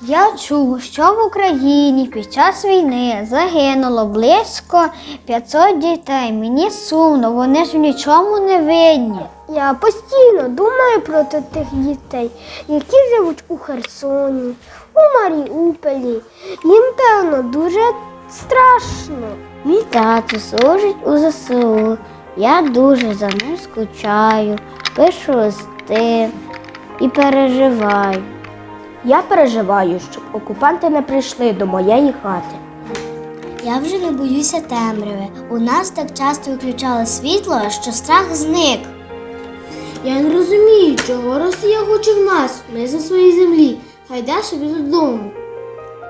Я чув, що в Україні під час війни загинуло близько 500 дітей. Мені сумно, вони ж в нічому не винні. Я постійно думаю про тих дітей, які живуть у Херсоні, у Маріуполі. Їм, певно, дуже страшно. Мій тато служить у ЗСУ. Я дуже за ним скучаю, пишу листи і переживаю. Я переживаю, щоб окупанти не прийшли до моєї хати. Я вже не боюся темряви. У нас так часто виключали світло, що страх зник. Я не розумію, чого Росія хоче в нас. Ми за своїй землі. Хай йде собі додому.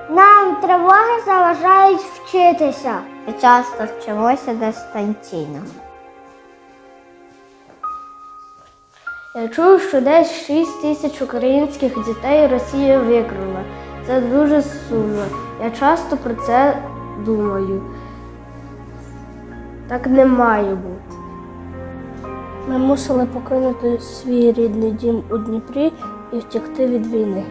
Нам тривоги заважають вчитися. Ми часто вчимося дистанційно. Я чув, що десь 6 тисяч українських дітей Росія викрала. Це дуже сумно. Я часто про це думаю. Так не має бути. Ми мусили покинути свій рідний дім у Дніпрі і втекти від війни.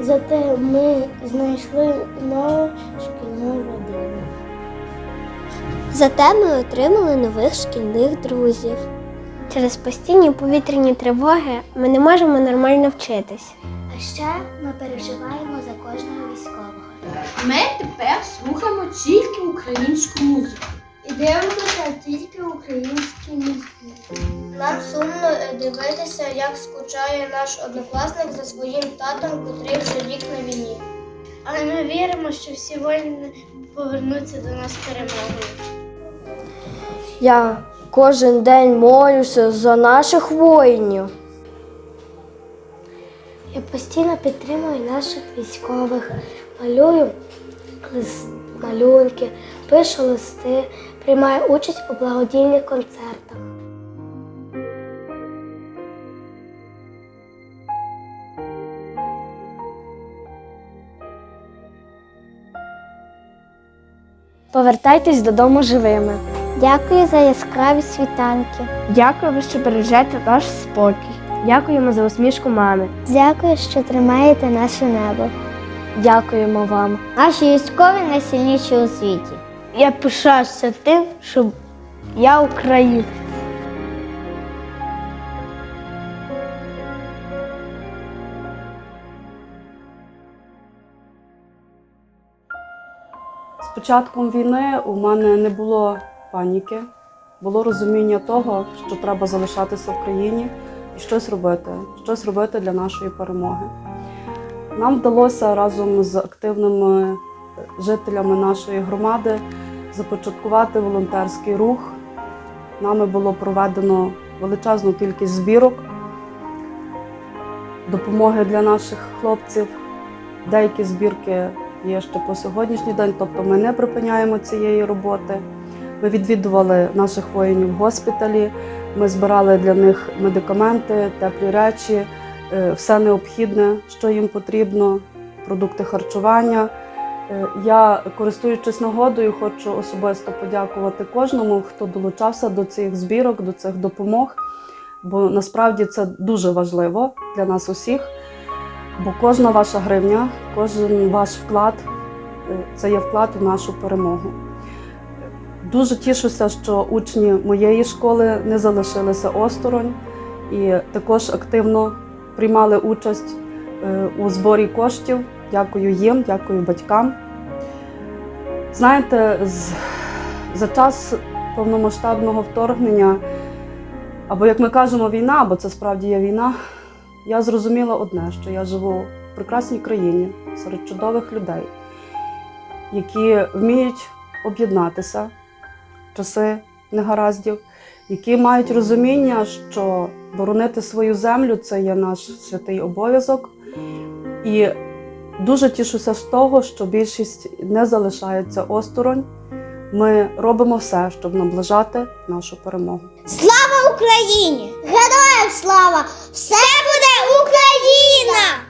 Зате ми знайшли нову шкільну родину. Зате ми отримали нових шкільних друзів. Через постійні повітряні тривоги ми не можемо нормально вчитись. А ще ми переживаємо за кожного військового. Ми тепер слухаємо тільки українську музику. І дивимося тільки українські музики. Нам сумно дивитися, як скучає наш однокласник за своїм татом, котрий вже рік на війні. Але ми віримо, що всі воїни повернуться до нас перемогою. Я кожен день молюся за наших воїнів. Я постійно підтримую наших військових, малюю лист, малюнки, пишу листи, приймаю участь у благодійних концертах. Повертайтесь додому живими. Дякую за яскраві світанки. Дякую, що бережете наш спокій. Дякуємо за усмішку мами. Дякую, що тримаєте наше небо. Дякуємо вам. Наші військові найсильніші у світі. Я пишаюся тим, що я українець. З початком війни у мене не було паніки, було розуміння того, що треба залишатися в країні і щось робити, щось робити для нашої перемоги. Нам вдалося разом з активними жителями нашої громади започаткувати волонтерський рух. Нами було проведено величезну кількість збірок, допомоги для наших хлопців. Деякі збірки є ще по сьогоднішній день, тобто ми не припиняємо цієї роботи. Ми відвідували наших воїнів в госпіталі, ми збирали для них медикаменти, теплі речі, е, все необхідне, що їм потрібно, продукти харчування. Е, Я, користуючись нагодою, хочу особисто подякувати кожному, хто долучався до цих збірок, до цих допомог, бо насправді це дуже важливо для нас усіх. Бо кожна ваша гривня, кожен ваш вклад е, це є вклад у нашу перемогу. Дуже тішуся, що учні моєї школи не залишилися осторонь і також активно приймали участь е, у зборі коштів. Дякую їм, дякую батькам. Знаєте, за час повномасштабного вторгнення, або як ми кажемо, війна, бо це справді є війна, я зрозуміла одне, що я живу в прекрасній країні серед чудових людей, які вміють об'єднатися часи негараздів, які мають розуміння, що боронити свою землю це є наш святий обов'язок. І дуже тішуся з того, що більшість не залишається осторонь. Ми робимо все, щоб наближати нашу перемогу. Слава Україні! Героям слава! Все буде Україна!